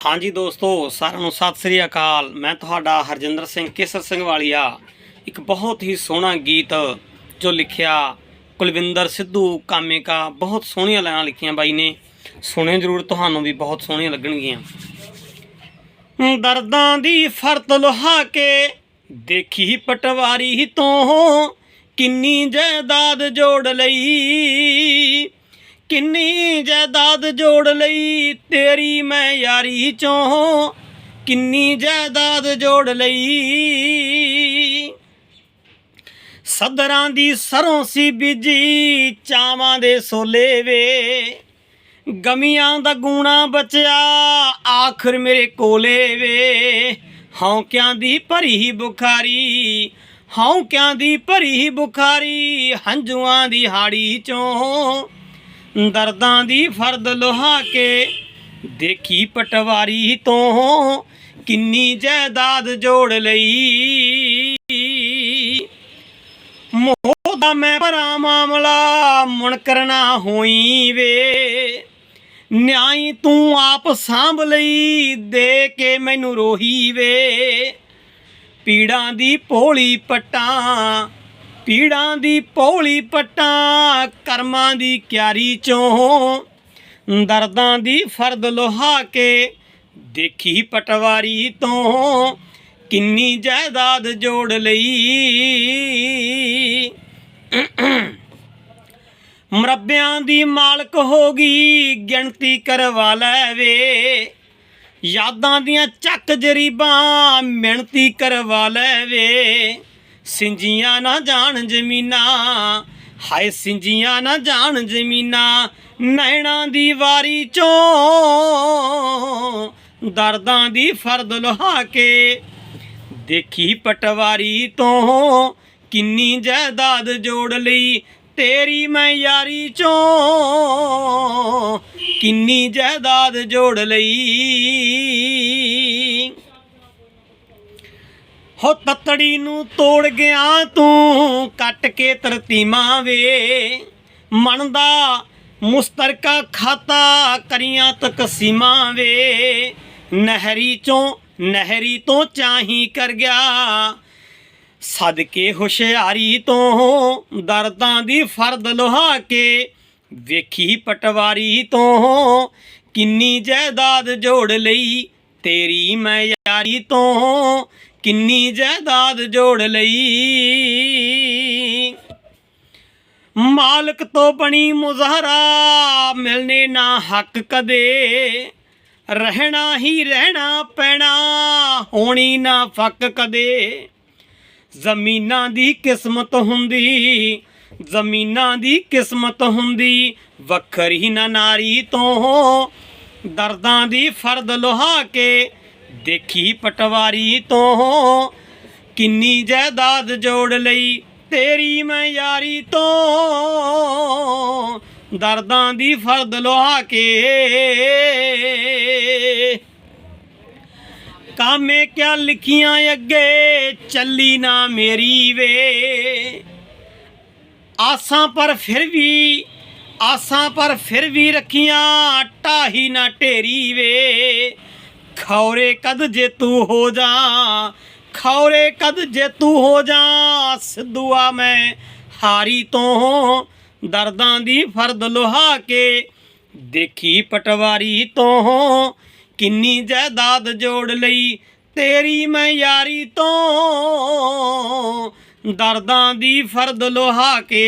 ਹਾਂਜੀ ਦੋਸਤੋ, ਸਾਰਿਆਂ ਨੂੰ ਸਤਿ ਸ੍ਰੀ ਅਕਾਲ। ਮੈਂ ਤੁਹਾਡਾ ਹਰਜਿੰਦਰ ਸਿੰਘ ਕੇਸਰ ਸਿੰਘ ਵਾਲੀਆ। ਇੱਕ ਬਹੁਤ ਹੀ ਸੋਹਣਾ ਗੀਤ ਜੋ ਲਿਖਿਆ ਕੁਲਵਿੰਦਰ ਸਿੱਧੂ ਕਾਮੇਕਾ। ਬਹੁਤ ਸੋਹਣੀਆਂ ਲਾਈਨਾਂ ਲਿਖੀਆਂ ਬਾਈ ਨੇ। ਸੁਣਿਓ ਜ਼ਰੂਰ, ਤੁਹਾਨੂੰ ਵੀ ਬਹੁਤ ਸੋਹਣੀਆਂ ਲੱਗਣਗੀਆਂ। ਦਰਦਾਂ ਦੀ ਫਰਤ ਲੁਹਾ ਕੇ ਦੇਖੀ ਪਟਵਾਰੀ ਤੋਂ ਕਿੰਨੀ ਜਾਇਦਾਦ ਜੋੜ ਲਈ। ਕਿੰਨੀ ਜਾਇਦਾਦ ਜੋੜ ਲਈ ਤੇਰੀ ਮੈਂ ਯਾਰੀ ਚੋਂ, ਕਿੰਨੀ ਜਾਇਦਾਦ ਜੋੜ ਲਈ। ਸਦਰਾਂ ਦੀ ਸਰੋਂ ਸੀ ਬੀਜੀ ਚਾਵਾਂ ਦੇ ਸੋਲੇ ਵੇ, ਗਮੀਆਂ ਦਾ ਗੂਣਾ ਬਚਿਆ ਆਖਰ ਮੇਰੇ ਕੋਲੇ ਵੇ। ਹੌਂਕਿਆਂ ਦੀ ਭਰੀ ਬੁਖਾਰੀ ਹੌਂਕਿਆਂ ਦੀ ਭਰੀ ਬੁਖਾਰੀ, ਹੰਝੂਆਂ ਦੀ ਹਾੜੀ ਚੋਂ ਦਰਦਾਂ ਦੀ ਫਰਦ ਲੋਹਾ ਕੇ। ਦੇਖੀ ਪਟਵਾਰੀ ਤੋਂ ਕਿੰਨੀ ਜਾਇਦਾਦ ਜੋੜ ਲਈ। ਮੋਹ ਦਾ ਮੈਂ ਭਰਾ ਮਾਮਲਾ ਮੁਣਕਰ ਨਾ ਹੋਈ ਵੇ। ਨਿਆਈ ਤੂੰ ਆਪ ਸਾਂਭ ਲਈ ਦੇ ਕੇ ਮੈਨੂੰ ਰੋਹੀ ਵੇ। ਪੀੜਾਂ ਦੀ ਭੋਲੀ ਪਟਾਂ ਪੀੜਾਂ ਦੀ ਭੋਲੀ ਪਟਾਂ, ਕਰਮਾਂ ਦੀ ਕਿਆਰੀ ਚੋਂ। ਦਰਦਾਂ ਦੀ ਫਰਦ ਲੋਹਾ ਕੇ ਦੇਖੀ ਪਟਵਾਰੀ ਤੋਂ। ਕਿੰਨੀ ਜਾਇਦਾਦ ਜੋੜ ਲਈ। ਮਰੱਬਿਆਂ ਦੀ ਮਾਲਕ ਹੋ ਗਈ, ਗਿਣਤੀ ਕਰਵਾ ਲੈ ਵੇ ਯਾਦਾਂ ਦੀਆਂ ਚੱਕ ਜਰੀਬਾਂ ਮਿਹਨਤੀ ਕਰਵਾ ਲੈ ਵੇ ਸਿੰਜੀਆਂ ਨਾ ਜਾਣ ਜ਼ਮੀਨਾਂ। ਹਾਏ ਸਿੰਜੀਆਂ ਨਾ ਜਾਣ ਜ਼ਮੀਨਾਂ, ਨੈਣਾ ਦੀ ਵਾਰੀ ਚੋਂ। ਦਰਦਾਂ ਦੀ ਫਰਦ ਲੁਹਾ ਕੇ ਦੇਖੀ ਪਟਵਾਰੀ ਤੋਂ। ਕਿੰਨੀ ਜਾਇਦਾਦ ਜੋੜ ਲਈ ਤੇਰੀ ਮੈਂ ਯਾਰੀ ਚੋਂ। ਕਿੰਨੀ ਜਾਇਦਾਦ ਜੋੜ ਲਈ ਹੋ ਤਤੜੀ ਨੂੰ ਤੋੜ ਗਿਆ ਤੂੰ, ਕੱਟ ਕੇ ਤਰਤੀਮਾਂ ਵੇ। ਮਨ ਦਾ ਮੁਸਤਰਕਾ ਖਾਤਾ ਕਰੀਆਂ ਤਕਸੀਮਾਂ ਵੇ। ਨਹਿਰੀ ਚੋਂ, ਨਹਿਰੀ ਤੋਂ ਚਾਹੀ ਕਰ ਗਿਆ। ਸਦਕੇ ਹੁਸ਼ਿਆਰੀ ਤੋਂ ਦਰਦਾਂ ਦੀ ਫਰਦ ਲੋਹਾ ਕੇ। ਵੇਖੀ ਪਟਵਾਰੀ ਤੋਂ ਕਿੰਨੀ ਜਾਇਦਾਦ ਜੋੜ ਲਈ ਤੇਰੀ ਮੈਂ ਯਾਰੀ ਤੋਂ। ਕਿੰਨੀ ਜਾਇਦਾਦ ਜੋੜ ਲਈ? ਮਾਲਕ ਤੋਂ ਬਣੀ ਮੁਜ਼ਹਰਾ ਮਿਲਨੇ ਨਾ ਹੱਕ ਕਦੇ। ਰਹਿਣਾ ਹੀ ਰਹਿਣਾ ਪੈਣਾ, ਹੋਣੀ ਨਾ ਫੱਕ ਕਦੇ। ਜ਼ਮੀਨਾਂ ਦੀ ਕਿਸਮਤ ਹੁੰਦੀ, ਜ਼ਮੀਨਾਂ ਦੀ ਕਿਸਮਤ ਹੁੰਦੀ, ਵੱਖਰੀ ਨਾ ਨਾਰੀ ਤੋਂ ਦਰਦਾਂ ਦੀ ਫਰਦ ਲੋਹਾ ਕੇ ਦੇਖੀ ਪਟਵਾਰੀ ਤੋਂ ਕਿੰਨੀ ਜਾਇਦਾਦ ਜੋੜ ਲਈ ਤੇਰੀ ਮੈਂ ਯਾਰੀ ਤੋਂ ਦਰਦਾਂ ਦੀ ਫਰਦ ਲੋਹਾ ਕੇ। ਕਾਮੇ ਕਿਆ ਲਿਖੀਆਂ ਅੱਗੇ ਚੱਲੀ ਨਾ ਮੇਰੀ ਵੇ। ਆਸਾਂ ਪਰ ਫਿਰ ਵੀ, ਆਸਾਂ ਪਰ ਫਿਰ ਵੀ ਰੱਖੀਆਂ ਢਾਹੀ ਨਾ ਢੇਰੀ ਵੇ। ਖੌਰੇ ਕਦ ਜੇ ਤੂੰ ਹੋ ਜਾ, ਖੌਰੇ ਕਦ ਜੇ ਤੂੰ ਹੋ ਜਾ, ਸਿੱਧੂਆ ਮੈਂ ਹਾਰੀ ਤੋਂ ਦਰਦਾਂ ਦੀ ਫਰਦ ਲੁਹਾ ਕੇ, ਦੇਖੀ ਪਟਵਾਰੀ ਤੋਂ ਕਿੰਨੀ ਜਾਇਦਾਦ ਜੋੜ ਲਈ, ਤੇਰੀ ਮੈਂ ਯਾਰੀ ਤੋਂ ਦਰਦਾਂ ਦੀ ਫਰਦ ਲੁਹਾ ਕੇ।